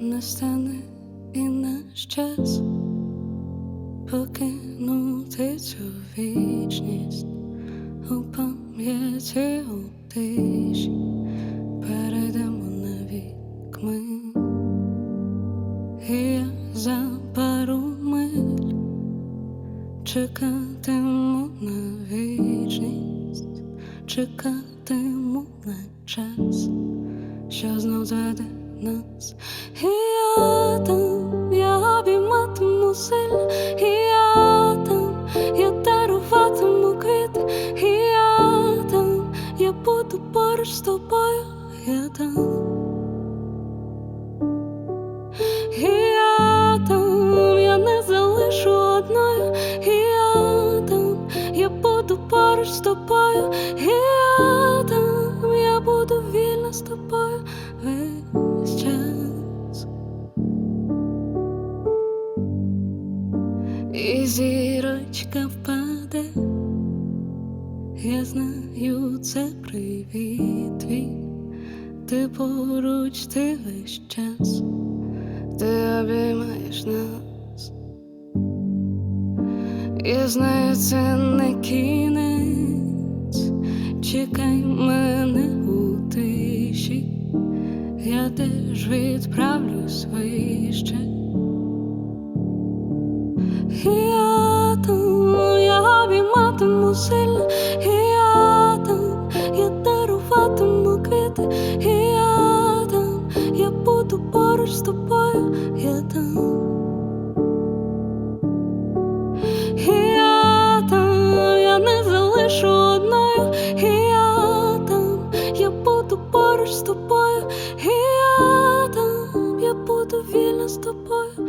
настане і наш час покинути цю вічність у пам'яті у тиші. Перейдемо на вік ми, і я за пару миль чекатиму на вічність, чекатиму на час що знов зведе нас. І я там, я обійматиму сильно, і я там, я даруватиму квіти, і я там, я буду поруч з тобою, я там. І я не залишу одною, і я там, я буду поруч з тобою, і я там, я буду вільна з тобою І зірочка впаде, я знаю, це привіт твій, ти поруч, ти весь час, ти обіймаєш нас. Я знаю, це не кінець, чекай мене у тиші, я теж відправлюсь вище. Я даруватиму квіти, і там, я буду поруч з тобою, я не залишу одною, я там, я буду поруч з тобою, я буду вільна з тобою.